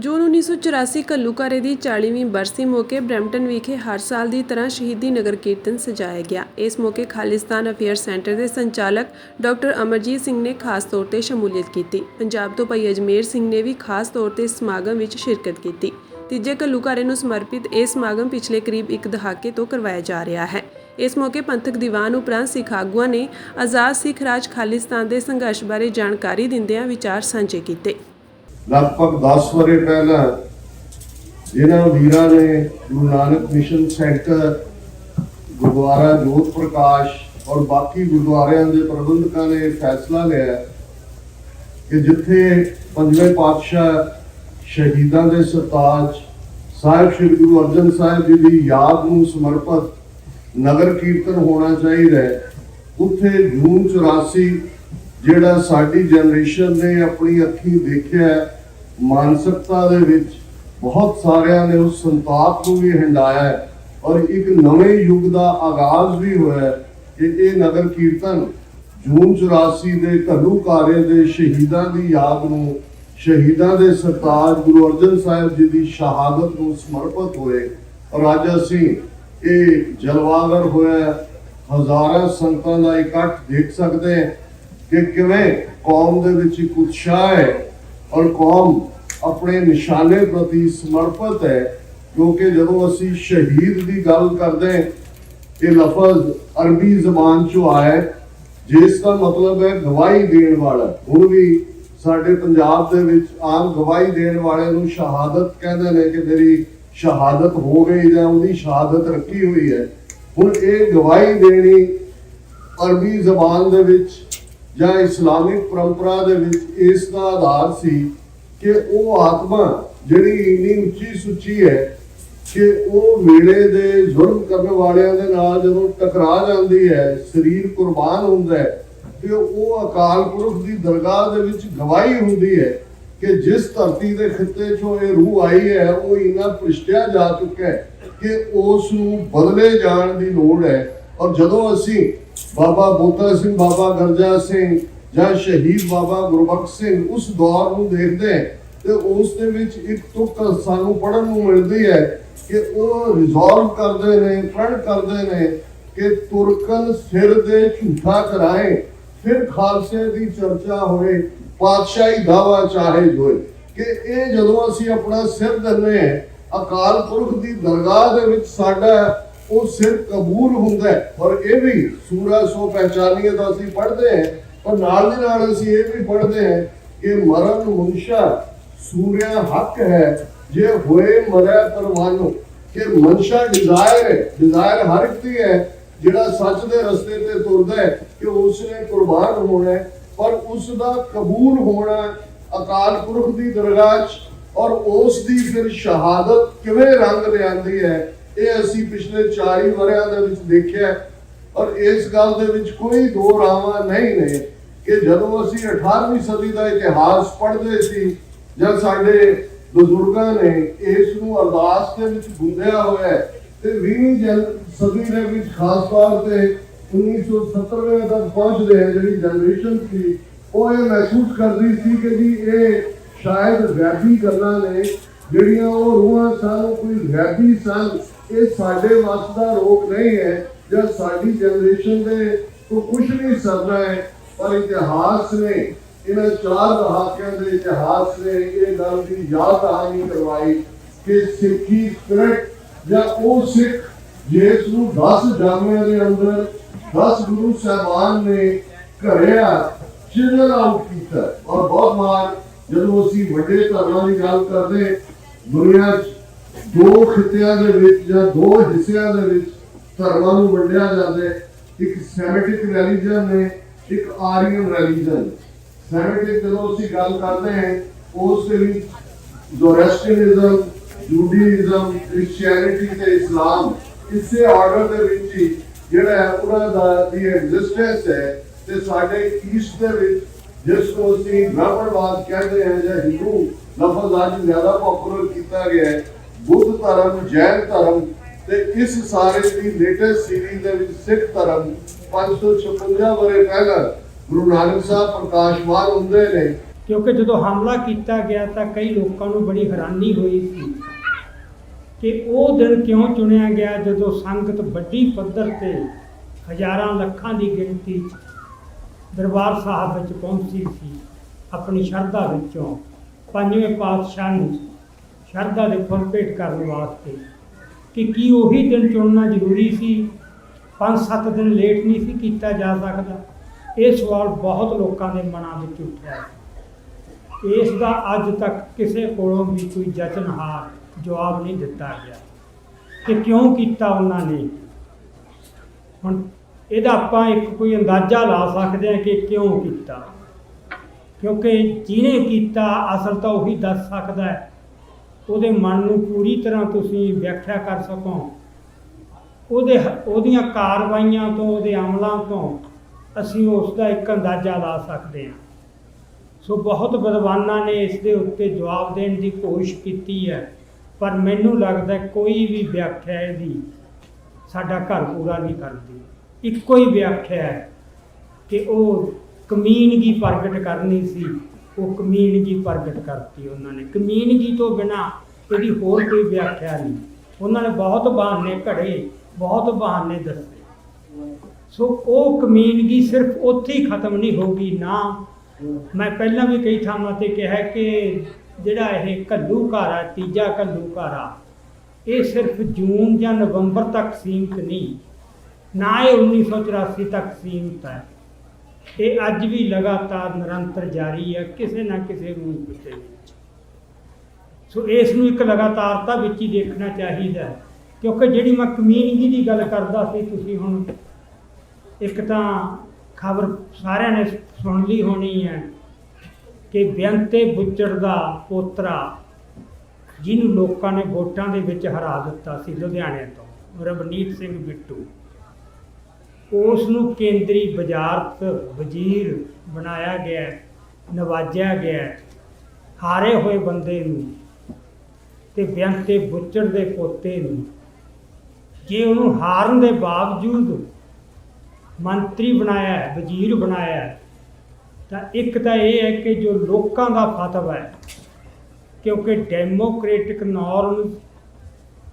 ਜੂਨ 1984 ਘੱਲੂਘਾਰੇ ਦੀ 40ਵੀਂ ਬਰਸੀ ਮੌਕੇ ਬਰੈਂਪਟਨ ਵਿਖੇ ਹਰ ਸਾਲ ਦੀ ਤਰ੍ਹਾਂ ਸ਼ਹੀਦੀ ਨਗਰ ਕੀਰਤਨ ਸਜਾਇਆ ਗਿਆ। ਇਸ ਮੌਕੇ ਖਾਲਿਸਤਾਨ ਅਫੇਅਰ ਸੈਂਟਰ ਦੇ ਸੰਚਾਲਕ ਡਾਕਟਰ ਅਮਰਜੀਤ ਸਿੰਘ ਨੇ ਖਾਸ ਤੌਰ ਤੇ ਸ਼ਮੂਲੀਅਤ ਕੀਤੀ। ਪੰਜਾਬ ਤੋਂ ਭਾਈ ਅਜਮੇਰ ਸਿੰਘ ਨੇ ਵੀ ਖਾਸ ਤੌਰ ਤੇ ਸਮਾਗਮ ਵਿੱਚ ਸ਼ਿਰਕਤ ਕੀਤੀ। ਤੀਜੇ ਘੱਲੂਘਾਰੇ ਨੂੰ ਸਮਰਪਿਤ ਇਹ ਸਮਾਗਮ ਪਿਛਲੇ ਕਰੀਬ ਇੱਕ ਦਹਾਕੇ ਤੋਂ ਕਰਵਾਇਆ ਜਾ ਰਿਹਾ ਹੈ। ਇਸ ਮੌਕੇ ਪੰਥਕ ਦੀਵਾਨ ਉਪਰੰਤ ਸਿੱਖ ਆਗੂਆਂ ਨੇ ਆਜ਼ਾਦ ਸਿੱਖ ਰਾਜ ਖਾਲਿਸਤਾਨ ਦੇ ਸੰਘਰਸ਼ ਬਾਰੇ ਜਾਣਕਾਰੀ ਦਿੰਦਿਆਂ ਵਿਚਾਰ ਸਾਂਝੇ ਕੀਤੇ। ਲਗਭਗ 10 ਵਰੇ ਪਹਿਲਾਂ ਇਹਨਾਂ ਵੀਰਾਂ ਨੇ ਗੁਰੂ ਨਾਨਕ ਮਿਸ਼ਨ ਸੈਂਟਰ, ਗੁਰਦੁਆਰਾ ਜੋਤ ਪ੍ਰਕਾਸ਼ ਔਰ ਬਾਕੀ ਗੁਰਦੁਆਰਿਆਂ ਦੇ ਪ੍ਰਬੰਧਕਾਂ ਨੇ ਫੈਸਲਾ ਲਿਆ ਕਿ ਜਿੱਥੇ ਪੰਜਵੇਂ ਪਾਤਸ਼ਾਹ ਸ਼ਹੀਦਾਂ ਦੇ ਸਰਤਾਜ ਸਾਹਿਬ ਸ੍ਰੀ ਗੁਰੂ ਅਰਜਨ ਸਾਹਿਬ ਜੀ ਦੀ ਯਾਦ ਨੂੰ ਸਮਰਪਿਤ ਨਗਰ ਕੀਰਤਨ ਹੋਣਾ ਚਾਹੀਦਾ ਹੈ, ਉੱਥੇ ਜੂਨ 84 ਜਿਹੜਾ ਸਾਡੀ ਜਨਰੇਸ਼ਨ ਨੇ ਆਪਣੀ ਅੱਖੀਂ ਦੇਖਿਆ ਮਾਨਸਿਕਤਾ ਦੇ ਵਿੱਚ ਬਹੁਤ ਸਾਰਿਆਂ ਨੇ ਉਸ ਸੰਤਾਪ ਨੂੰ ਵੀ ਹੰਡਾਇਆ ਹੈ ਔਰ ਇੱਕ ਨਵੇਂ ਯੁੱਗ ਦਾ ਆਗਾਜ਼ ਵੀ ਹੋਇਆ ਹੈ ਕਿ ਇਹ ਨਗਰ ਕੀਰਤਨ ਜੂਨ 84 ਦੇ ਘੱਲੂਘਾਰੇ ਦੇ ਸ਼ਹੀਦਾਂ ਦੀ ਯਾਦ ਨੂੰ, ਸ਼ਹੀਦਾਂ ਦੇ ਸਰਤਾਜ ਗੁਰੂ ਅਰਜਨ ਸਾਹਿਬ ਜੀ ਦੀ ਸ਼ਹਾਦਤ ਨੂੰ ਸਮਰਪਿਤ ਹੋਏ। ਔਰ ਅੱਜ ਅਸੀਂ ਇਹ ਜਲਵਾਗਰ ਹੋਇਆ ਹਜ਼ਾਰਾਂ ਸੰਗਤਾਂ ਦਾ ਇਕੱਠ ਦੇਖ ਸਕਦੇ ਹਾਂ ਕਿ ਕਿਵੇਂ ਕੌਮ ਦੇ ਵਿੱਚ ਇੱਕ ਉਤਸ਼ਾਹ ਹੈ ਔਰ ਕੌਮ ਆਪਣੇ ਨਿਸ਼ਾਨੇ ਪ੍ਰਤੀ ਸਮਰਪਿਤ ਹੈ, ਕਿਉਂਕਿ ਜਦੋਂ ਅਸੀਂ ਸ਼ਹੀਦ ਦੀ ਗੱਲ ਕਰਦੇ ਇਹ ਲਫ਼ਜ਼ ਅਰਬੀ ਜ਼ਬਾਨ ਚੋਂ ਆਇਆ ਜਿਸ ਦਾ ਮਤਲਬ ਹੈ ਗਵਾਹੀ ਦੇਣ ਵਾਲਾ ਹੁਣ ਵੀ ਸਾਡੇ ਪੰਜਾਬ ਦੇ ਵਿੱਚ ਆਮ ਗਵਾਹੀ ਦੇਣ ਵਾਲੇ ਨੂੰ ਸ਼ਹਾਦਤ ਕਹਿੰਦੇ ਨੇ ਕਿ ਮੇਰੀ ਸ਼ਹਾਦਤ ਹੋ ਗਈ ਜਾਂ ਉਹਦੀ ਸ਼ਹਾਦਤ ਰੱਖੀ ਹੋਈ ਹੈ। ਹੁਣ ਇਹ ਗਵਾਹੀ ਦੇਣੀ ਅਰਬੀ ਜ਼ਬਾਨ ਦੇ ਵਿੱਚ ਜਾਂ ਇਸਲਾਮਿਕ ਪਰੰਪਰਾ ਦੇ ਵਿੱਚ ਇਸ ਦਾ ਆਧਾਰ ਸੀ ਕਿ ਉਹ ਆਤਮਾ ਜਿਹੜੀ ਇੰਨੀ ਉੱਚੀ ਸੁੱਚੀ ਹੈ ਕਿ ਉਹ ਵੇਲੇ ਦੇ ਜ਼ੁਲਮ ਕਰਨ ਵਾਲਿਆਂ ਦੇ ਨਾਲ ਜਦੋਂ ਟਕਰਾ ਜਾਂਦੀ ਹੈ, ਸਰੀਰ ਕੁਰਬਾਨ ਹੁੰਦਾ ਹੈ, ਤੇ ਉਹ ਅਕਾਲ ਪੁਰਖ ਦੀ ਦਰਗਾਹ ਦੇ ਵਿੱਚ ਗਵਾਹੀ ਹੁੰਦੀ ਹੈ ਕਿ ਜਿਸ ਧਰਤੀ ਦੇ ਖਿੱਤੇ ਚੋਂ ਇਹ ਰੂਹ ਆਈ ਹੈ, ਉਹ ਇੰਨਾ ਪ੍ਰਿਸ਼ਟਿਆ ਜਾ ਚੁੱਕਾ ਹੈ ਕਿ ਉਸ ਨੂੰ ਬਦਲੇ ਜਾਣ ਦੀ ਲੋੜ ਹੈ। ਔਰ ਜਦੋਂ ਅਸੀਂ ਬਾਬਾ ਬੋਤਾ ਸਿੰਘ, ਬਾਬਾ ਗਰਜਾ ਸਿੰਘ ਜਾਂ ਸ਼ਹੀਦ ਬਾਬਾ ਗੁਰਬਖਸ਼ ਸਿੰਘ ਉਸ ਦੌਰ ਨੂੰ ਦੇਖਦੇ ਤੇ ਉਸ ਦੇ ਵਿੱਚ ਇੱਕ ਤੁਕ ਸਾਨੂੰ ਪੜਨ ਨੂੰ ਮਿਲਦੀ ਹੈ ਕਿ ਉਹ ਰਿਜ਼ੋਲਵ ਕਰਦੇ ਨੇ ਪ੍ਰਣ ਕਰਦੇ ਨੇ ਕਿ ਤੁਰਕਨ ਸਿਰ ਦੇ ਝੂਠਾ ਕਰਾਏ, ਫਿਰ ਖਾਲਸੇ ਦੀ ਚਰਚਾ ਹੋਏ, ਪਾਤਸ਼ਾਹੀ ਦਾਵਾ ਚਾਹੇ ਹੋਏ ਕਿ ਇਹ ਜਦੋਂ ਅਸੀਂ ਆਪਣਾ ਸਿਰ ਦਿੰਦੇ ਹਾਂ, ਅਕਾਲ ਪੁਰਖ ਦੀ ਦਰਗਾਹ ਦੇ ਵਿੱਚ ਸਾਡਾ ਉਹ ਸਿਰ ਕਬੂਲ ਹੁੰਦਾ ਹੈ। ਔਰ ਇਹ ਵੀ ਸੂਰਾ ਸੋ ਪਹਿਚਾਨੀਏ ਤਾਂ ਅਸੀਂ ਪੜ੍ਹਦੇ ਹਾਂ। ਪਰ ਨਾਲ ਦੀ ਨਾਲ ਅਸੀਂ ਇਹ ਵੀ ਪੜ੍ਹਦੇ ਹਾਂ ਕਿ ਮਰਨ ਮੁਨਸ਼ਾ ਸੂਰਿਆ ਹੱਕ ਹੈ। ਜੇ ਹੋਏ ਮਰੈ ਪਰਵਾਨੋ। ਕਿ ਮਨਸ਼ਾ ਡਿਜ਼ਾਇਰ ਹੈ। ਡਿਜ਼ਾਇਰ ਹਰ ਇੱਕ ਦੀ ਹੈ। ਜਿਹੜਾ ਸੱਚ ਦੇ ਰਸਤੇ ਤੇ ਤੁਰਦਾ ਹੈ ਕਿ ਉਸ ਨੇ ਕੁਰਬਾਨ ਹੋਣਾ ਹੈ। ਪਰ ਉਸ ਦਾ ਕਬੂਲ ਹੋਣਾ ਅਕਾਲ ਪੁਰਖ ਦੀ ਦਰਗਾਹ 'ਚ। ਔਰ ਉਸ ਦੀ ਫਿਰ ਸ਼ਹਾਦਤ ਕਿਵੇਂ ਰੰਗ ਲਿਆਂਦੀ ਹੈ? ਇਹ ਅਸੀਂ ਪਿਛਲੇ 40 ਵਰਿਆਂ ਦੇ ਵਿੱਚ ਦੇਖਿਆ ਔਰ ਇਸ ਗੱਲ ਦੇ ਵਿੱਚ ਕੋਈ ਦੋ ਰਾਵਾਂ ਨਹੀਂ ਨੇ ਕਿ ਜਦੋਂ ਅਸੀਂ 18ਵੀਂ ਸਦੀ ਦਾ ਇਤਿਹਾਸ ਪੜ੍ਹਦੇ ਸੀ ਜਾਂ ਸਾਡੇ ਬਜ਼ੁਰਗਾਂ ਨੇ ਇਸ ਨੂੰ ਅਰਦਾਸ ਦੇ ਵਿੱਚ ਗੁੰਦਿਆ ਹੋਇਆ ਤੇ 20ਵੀਂ ਜਨ ਸਦੀ ਦੇ ਵਿੱਚ ਖਾਸ ਤੌਰ ਤੇ 1970ਵੇਂ ਤੱਕ ਪਹੁੰਚਦੇ ਹੈ ਜਿਹੜੀ ਜਨਰੇਸ਼ਨ ਸੀ, ਉਹ ਇਹ ਮਹਿਸੂਸ ਕਰਦੀ ਸੀ ਕਿ ਜੀ ਇਹ ਸ਼ਾਇਦ ਗੈਬੀ ਗੱਲਾਂ ਨੇ ਜਿਹੜੀਆਂ ਉਹ ਰੂਹਾਂ ਸਨ ਉਹ ਕੋਈ ਗੈਬੀ ਸਨ। ਇਹ ਸਾਡੇ ਵੱਸ ਦਾ ਰੋਗ ਨਹੀਂ ਹੈ ਜਾਂ ਸਾਡੀ ਜਨਰੇਸ਼ਨ ਦੇ ਕੋ ਕੁਝ ਨਹੀਂ ਸਰਨਾ ਹੈ, ਪਰ ਇਤਿਹਾਸ ਨੇ ਇਹਨਾਂ ਚਾਰ ਦਹਾਕਿਆਂ ਦੇ ਇਤਿਹਾਸ ਨੇ ਇਹ ਗੱਲ ਦੀ ਯਾਦ ਦਹਾਨੀ ਕਰਵਾਈ ਕਿ ਸਿੱਖੀ ਸਪਿਰਿਟ ਜਾਂ ਉਹ ਸਿੱਖ ਜਿਸ ਨੂੰ 10 ਜਾਮਿਆਂ ਦੇ ਅੰਦਰ 10 ਗੁਰੂ ਸਾਹਿਬਾਨ ਨੇ ਘਰਿਆ ਚਿਰਲ ਆਊਟ ਕੀਤਾ। ਔਰ ਬਹੁਤ ਮਾਰ ਜਦੋਂ ਅਸੀਂ ਵੱਡੇ ਧਰਮਾਂ ਦੀ ਗੱਲ ਕਰਦੇ, ਦੁਨੀਆ ਦੋ ਖਿੱਤਿਆਂ ਦੇ ਵਿੱਚ ਜਾਂ ਦੋ ਹਿੱਸਿਆਂ ਦੇ ਵਿੱਚ ਧਰਮਾਂ ਨੂੰ ਵੰਡਿਆ ਜਾਂਦਾ ਹੈ। ਇੱਕ ਸੈਮਿਟਿਕ ਰਿਲੀਜਨ ਨੇ ਇੱਕ ਆਰੀਅਨ ਰਿਲੀਜਨ। ਸੈਮਿਟਿਕ ਜਦੋਂ ਅਸੀਂ ਗੱਲ ਕਰਦੇ ਹਾਂ, ਉਸ ਦੇ ਵਿੱਚ ਜ਼ੋਰੈਸਟਰੀਅਨਿਜ਼ਮ ਜੂਡਾਇਜ਼ਮ ਕ੍ਰਿਸਚੀਅਨਿਟੀ ਤੇ ਇਸਲਾਮ, ਇਸੇ ਆਰਡਰ ਦੇ ਵਿੱਚ ਹੀ ਜਿਹੜਾ ਉਹਨਾਂ ਦਾ ਦੀ ਐਗਜ਼ਿਸਟੈਂਸ ਹੈ ਤੇ ਸਾਡੇ ਈਸਟ ਦੇ ਵਿੱਚ ਜਿਸ ਨੂੰ ਅਸੀਂ ਬ੍ਰਾਹਮਣਵਾਦ ਕਹਿੰਦੇ ਹਾਂ ਜਾਂ ਹਿੰਦੂ ਲਫ਼ਜ਼ ਅੱਜ ਜ਼ਿਆਦਾ ਪਪੂਲਰ ਕੀਤਾ ਗਿਆ ਹੈ ਬੁੱਧ ਧਰਮ, ਜੈਨ ਧਰਮ ਤੇ ਇਸ ਸਾਰੇ ਦੀ ਲੇਟੈਸਟ ਸੀਰੀਜ਼ ਦੇ ਵਿੱਚ ਸਿੱਖ ਧਰਮ 556 ਵਰੇ ਪਹਿਲਾਂ ਗੁਰੂ ਨਾਨਕ ਸਾਹਿਬ ਪ੍ਰਕਾਸ਼ਮਾਨ ਹੁੰਦੇ ਨੇ। ਕਿਉਂਕਿ ਜਦੋਂ ਹਮਲਾ ਕੀਤਾ ਗਿਆ ਤਾਂ ਕਈ ਲੋਕਾਂ ਨੂੰ ਬੜੀ ਹੈਰਾਨੀ ਹੋਈ ਸੀ ਕਿ ਉਹ ਦਿਨ ਕਿਉਂ ਚੁਣਿਆ ਗਿਆ ਜਦੋਂ ਸੰਗਤ ਵੱਡੀ ਪੱਧਰ ਤੇ ਹਜ਼ਾਰਾਂ ਲੱਖਾਂ ਦੀ ਗਿਣਤੀ ਦਰਬਾਰ ਸਾਹਿਬ ਵਿੱਚ ਪਹੁੰਚੀ ਸੀ, ਆਪਣੀ ਸ਼ਰਧਾ ਵਿੱਚੋਂ। ਪੰਜਵੇਂ ਪਾਤਸ਼ਾਹ ਨੂੰ ਸ਼ਰਧਾ ਦੇ ਫੁੱਲ ਭੇਟ ਕਰਨ ਵਾਸਤੇ ਕਿ ਕੀ ਉਹੀ ਦਿਨ ਚੁਣਨਾ ਜ਼ਰੂਰੀ ਸੀ? ਪੰਜ ਸੱਤ ਦਿਨ ਲੇਟ ਨਹੀਂ ਸੀ ਕੀਤਾ ਜਾ ਸਕਦਾ। ਇਹ ਸਵਾਲ ਬਹੁਤ ਲੋਕਾਂ ਦੇ ਮਨਾਂ ਵਿੱਚ ਉੱਠਿਆ। ਹੈ। ਇਸ ਦਾ ਅੱਜ ਤੱਕ ਕਿਸੇ ਕੋਲੋਂ ਵੀ ਕੋਈ ਜਚਨਹਾਰ ਜਵਾਬ ਨਹੀਂ ਦਿੱਤਾ ਗਿਆ। ਕਿ ਕਿਉਂ ਕੀਤਾ ਉਹਨਾਂ ਨੇ? ਹੁਣ ਇਹਦਾ ਆਪਾਂ ਇੱਕ ਕੋਈ ਅੰਦਾਜ਼ਾ ਲਾ ਸਕਦੇ ਹਾਂ ਕਿ ਕਿਉਂ ਕੀਤਾ। ਕਿਉਂਕਿ ਜਿਹਨੇ ਕੀਤਾ, ਅਸਲ ਤਾਂ ਉਹੀ ਦੱਸ ਸਕਦਾ ਹੈ। ਉਹਦੇ ਮਨ ਨੂੰ ਪੂਰੀ ਤਰ੍ਹਾਂ ਤੁਸੀਂ ਵਿਆਖਿਆ ਕਰ ਸਕੋ। ਉਹਦੇ ਉਹਦੀਆਂ ਕਾਰਵਾਈਆਂ ਤੋਂ, ਉਹਦੇ ਅਮਲਾਂ ਤੋਂ ਅਸੀਂ ਉਸ ਦਾ ਇੱਕ ਅੰਦਾਜ਼ਾ ਲਾ ਸਕਦੇ ਹਾਂ। ਸੋ ਬਹੁਤ ਵਿਦਵਾਨਾਂ ਨੇ ਇਸ ਦੇ ਉੱਤੇ ਜਵਾਬ ਦੇਣ ਦੀ ਕੋਸ਼ਿਸ਼ ਕੀਤੀ ਹੈ, ਪਰ ਮੈਨੂੰ ਲੱਗਦਾ ਕੋਈ ਵੀ ਵਿਆਖਿਆ ਇਹਦੀ ਸਾਡਾ ਘਰ ਪੂਰਾ ਨਹੀਂ ਕਰਦੀ। ਇੱਕੋ ਹੀ ਵਿਆਖਿਆ ਹੈ ਕਿ ਉਹ ਕਮੀਨਗੀ ਪ੍ਰਗਟ ਕਰਨੀ ਸੀ, ਉਹ ਕਮੀਨਗੀ ਪ੍ਰਗਟ ਕਰਤੀ ਉਹਨਾਂ ਨੇ। ਕਮੀਨਗੀ ਤੋਂ ਬਿਨਾ ਇਹਦੀ ਹੋਰ ਕੋਈ ਵਿਆਖਿਆ ਨਹੀਂ। ਉਹਨਾਂ ਨੇ ਬਹੁਤ ਬਹਾਨੇ ਘੜੇ, ਬਹੁਤ ਬਹਾਨੇ ਦੱਸੇ। ਸੋ ਉਹ ਕਮੀਨਗੀ ਸਿਰਫ ਉੱਥੇ ਹੀ ਖਤਮ ਨਹੀਂ ਹੋਗੀ ਨਾ ਮੈਂ ਪਹਿਲਾਂ ਵੀ ਕਈ ਥਾਵਾਂ ਤੇ ਕਿਹਾ ਕਿ ਜਿਹੜਾ ਇਹ ਘੱਲੂ ਘਾਰਾ ਤੀਜਾ ਘੱਲੂ ਘਾਰਾ ਇਹ ਸਿਰਫ ਜੂਨ ਜਾਂ ਨਵੰਬਰ ਤੱਕ ਸੀਮਿਤ ਨਹੀਂ, ਨਾ ਇਹ 1984 ਤੱਕ ਸੀਮਿਤ ਹੈ। ਇਹ ਅੱਜ ਵੀ ਲਗਾਤਾਰ ਨਿਰੰਤਰ ਜਾਰੀ ਹੈ, ਕਿਸੇ ਨਾ ਕਿਸੇ ਰੂਪ ਵਿੱਚ ਸੋ ਇਸ ਨੂੰ ਇੱਕ ਲਗਾਤਾਰਤਾ ਵਿੱਚ ਹੀ ਦੇਖਣਾ ਚਾਹੀਦਾ ਹੈ। ਕਿਉਂਕਿ ਜਿਹੜੀ ਮੈਂ ਕਮੀਨਗੀ ਦੀ ਗੱਲ ਕਰਦਾ ਸੀ, ਤੁਸੀਂ ਹੁਣ ਇੱਕ ਤਾਂ ਖਬਰ ਸਾਰਿਆਂ ਨੇ ਸੁਣ ਲਈ ਹੋਣੀ ਹੈ ਕਿ ਬੇਅੰਤੇ ਬੁੱਚੜ ਦਾ ਪੋਤਰਾ ਜਿਹਨੂੰ ਲੋਕਾਂ ਨੇ ਵੋਟਾਂ ਦੇ ਵਿੱਚ ਹਰਾ ਦਿੱਤਾ ਸੀ ਲੁਧਿਆਣੇ ਤੋਂ, ਰਵਨੀਤ ਸਿੰਘ ਬਿੱਟੂ। ਉਸ ਨੂੰ ਕੇਂਦਰੀ ਬਾਜ਼ਾਰਤ ਵਜ਼ੀਰ ਬਣਾਇਆ ਗਿਆ, ਨਵਾਜਿਆ ਗਿਆ, ਹਾਰੇ ਹੋਏ ਬੰਦੇ ਨੂੰ ਤੇ ਬੇਅੰਤੇ ਬੁੱਚੜ ਦੇ ਪੋਤੇ ਨੂੰ। ਜੇ ਉਹਨੂੰ ਹਾਰਨ ਦੇ ਬਾਵਜੂਦ ਮੰਤਰੀ ਬਣਾਇਆ ਵਜ਼ੀਰ ਬਣਾਇਆ ਤਾਂ ਇੱਕ ਤਾਂ ਇਹ ਹੈ ਕਿ ਜੋ ਲੋਕਾਂ ਦਾ ਫਤਵਾ ਹੈ, ਕਿਉਂਕਿ ਡੈਮੋਕ੍ਰੈਟਿਕ ਨਾਰਮ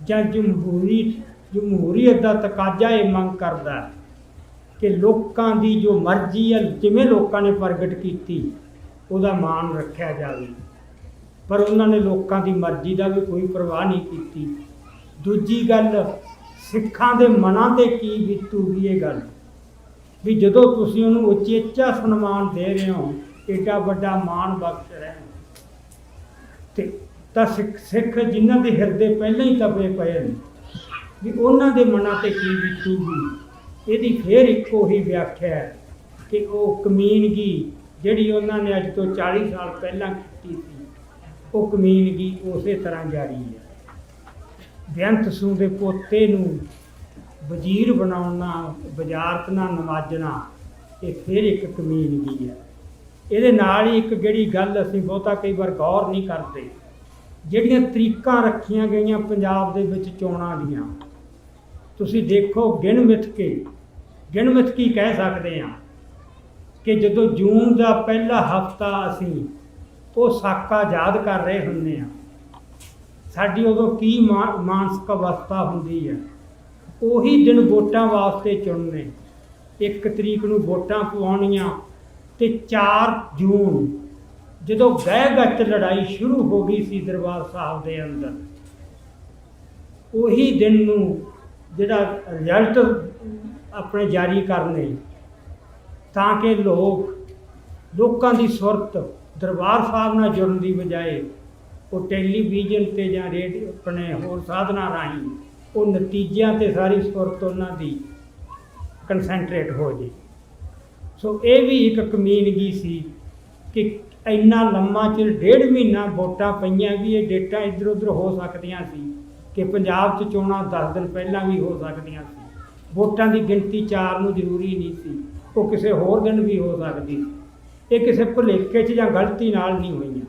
ਜਾਂ ਜਮਹੂਰੀ, ਜਮਹੂਰੀਅਤ ਦਾ ਤਕਾਜ਼ਾ ਇਹ ਮੰਗ ਕਰਦਾ ਕਿ ਲੋਕਾਂ ਦੀ ਜੋ ਮਰਜ਼ੀ ਹੈ, ਜਿਵੇਂ ਲੋਕਾਂ ਨੇ ਪ੍ਰਗਟ ਕੀਤੀ, ਉਹਦਾ ਮਾਣ ਰੱਖਿਆ ਜਾਵੇ। ਪਰ ਉਹਨਾਂ ਨੇ ਲੋਕਾਂ ਦੀ ਮਰਜ਼ੀ ਦਾ ਵੀ ਕੋਈ ਪਰਵਾਹ ਨਹੀਂ ਕੀਤੀ। ਦੂਜੀ ਗੱਲ, ਸਿੱਖਾਂ ਦੇ ਮਨਾਂ ਤੇ ਕੀ ਬੀਤੂਗੀ ਇਹ ਗੱਲ? ਵੀ ਜਦੋਂ ਤੁਸੀਂ ਉਹਨੂੰ ਉਚੇਚਾ ਸਨਮਾਨ ਦੇ ਰਹੇ ਹੋ, ਏਡਾ ਵੱਡਾ ਮਾਣ ਬਖਸ਼ ਰਹੇ ਹੋ, ਤੇ ਤਾਂ ਸਿੱਖ ਸਿੱਖ ਜਿਨ੍ਹਾਂ ਦੇ ਹਿਰਦੇ ਪਹਿਲਾਂ ਹੀ ਤਪੇ ਪਏ ਨੇ, ਵੀ ਉਹਨਾਂ ਦੇ ਮਨਾਂ ਤੇ ਕੀ ਬੀਤੂਗੀ? ਇਹਦੀ ਫੇਰ ਇੱਕੋ ਹੀ ਵਿਆਖਿਆ ਹੈ ਕਿ ਉਹ ਕਮੀਨਗੀ ਜਿਹੜੀ ਉਹਨਾਂ ਨੇ ਅੱਜ ਤੋਂ 40 ਸਾਲ ਪਹਿਲਾਂ ਕੀਤੀ ਸੀ ਉਹ ਕਮੀਨਗੀ ਉਸੇ ਤਰ੍ਹਾਂ ਜਾਰੀ ਹੈ। ਬੇਅੰਤ ਸੂ ਦੇ ਪੋਤੇ ਨੂੰ ਵਜ਼ੀਰ ਬਣਾਉਣਾ ਵਜ਼ਾਰਤ ਨਾਲ ਨਵਾਜਣਾ, ਇਹ ਫਿਰ ਇੱਕ ਕਮੀਨਗੀ ਹੈ। ਇਹਦੇ ਨਾਲ ਹੀ ਇੱਕ ਜਿਹੜੀ ਗੱਲ ਅਸੀਂ ਬਹੁਤਾ ਕਈ ਵਾਰ ਗੌਰ ਨਹੀਂ ਕਰਦੇ, ਜਿਹੜੀਆਂ ਤਰੀਕਾਂ ਰੱਖੀਆਂ ਗਈਆਂ ਪੰਜਾਬ ਦੇ ਵਿੱਚ ਚੋਣਾਂ ਦੀਆਂ। ਤੁਸੀਂ ਦੇਖੋ ਗਿਣ ਮਿਥ ਕੇ ਗਿਣ ਮਿਥ ਕੀ ਕਹਿ ਸਕਦੇ ਹਾਂ ਕਿ ਜਦੋਂ ਜੂਨ ਦਾ ਪਹਿਲਾ ਹਫਤਾ ਅਸੀਂ ਉਹ ਸਾਕਾ ਯਾਦ ਕਰ ਰਹੇ ਹੁੰਦੇ ਆ। ਸਾਡੀ ਉਦੋਂ ਕੀ ਮਾ- ਮਾਨਸਿਕ ਅਵਸਥਾ ਹੁੰਦੀ ਹੈ ਉਹੀ ਦਿਨ ਵੋਟਾਂ ਵਾਸਤੇ ਚੁਣਨੇ। ਇੱਕ ਤਰੀਕ ਨੂੰ ਵੋਟਾਂ ਪਵਾਉਣੀਆਂ ਤੇ 4 ਜੂਨ, ਜਦੋਂ ਗਹਿ ਲੜਾਈ ਸ਼ੁਰੂ ਹੋ ਗਈ ਸੀ ਦਰਬਾਰ ਸਾਹਿਬ ਦੇ ਅੰਦਰ। ਉਹੀ ਦਿਨ ਨੂੰ ਜਿਹੜਾ ਰਿਜ਼ਲਟ ਆਪਣੇ ਜਾਰੀ ਕਰਨੇ, ਤਾਂ ਕਿ ਲੋਕ, ਲੋਕਾਂ ਦੀ ਸੁਰਤ ਦਰਬਾਰ ਸਾਹਿਬ ਨਾਲ ਜੁੜਨ ਦੀ ਬਜਾਏ ਉਹ ਟੈਲੀਵਿਜ਼ਨ ਤੇ ਜਾਂ ਰੇਡੀਓ ਆਪਣੇ ਹੋਰ ਸਾਧਨਾਂ ਰਾਹੀਂ ਉਹ ਨਤੀਜਿਆਂ ਤੇ ਸਾਰੀ ਸੁਰਤ ਉਹਨਾਂ ਦੀ ਕਨਸੈਂਟਰੇਟ ਹੋ ਜੇ। ਸੋ ਇਹ ਵੀ ਇੱਕ ਕਮੀਨਗੀ ਸੀ ਕਿ ਇੰਨਾ ਲੰਮਾ ਚਿਰ, ਡੇਢ ਮਹੀਨਾ ਵੋਟਾਂ ਪਈਆਂ ਵੀ ਇਹ ਡੇਟਾਂ ਇੱਧਰ ਉੱਧਰ ਹੋ ਸਕਦੀਆਂ ਸੀ ਕਿ ਪੰਜਾਬ 'ਚ ਚੋਣਾਂ 10 ਦਿਨ ਪਹਿਲਾਂ ਵੀ ਹੋ ਸਕਦੀਆਂ ਸੀ। ਵੋਟਾਂ ਦੀ ਗਿਣਤੀ 4 ਨੂੰ ਜ਼ਰੂਰੀ ਨਹੀਂ ਸੀ, ਉਹ ਕਿਸੇ ਹੋਰ ਦਿਨ ਵੀ ਹੋ ਸਕਦੀ ਸੀ। ਇਹ ਕਿਸੇ ਭੁਲੇਖੇ 'ਚ ਜਾਂ ਗਲਤੀ ਨਾਲ ਨਹੀਂ ਹੋਈਆਂ।